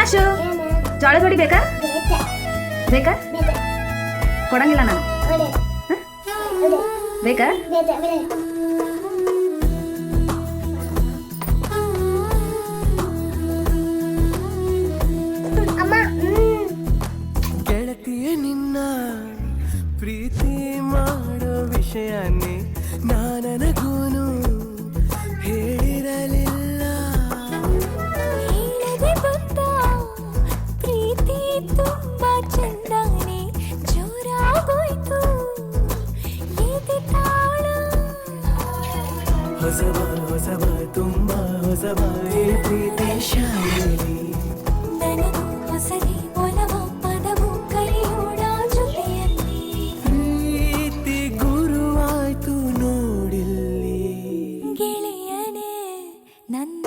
ಆಶು ಜೋಳದ ಹೊಡಿ ಬೇಕಾ? ಬೇಕಾ? ಕೊಡಂಗಿಲ್ಲ ನಾನು. ಬೇಕಾ? ಗೆಳತಿಯ ನಿನ್ನ ಪ್ರೀತಿ ಮಾಡೋ ವಿಷಯನೇ ಹೊಸವ ಹೊಸವ ತುಂಬ ಹೊಸವ. ಈ ಪ್ರೀತಿ ಶಾಲೆಯಲ್ಲಿ ಪ್ರೀತಿ ಗುರುವಾಯ್ತು ನೋಡಿಲ್ಲಿ. ಗೆಳೆಯನೇ ನನ್ನ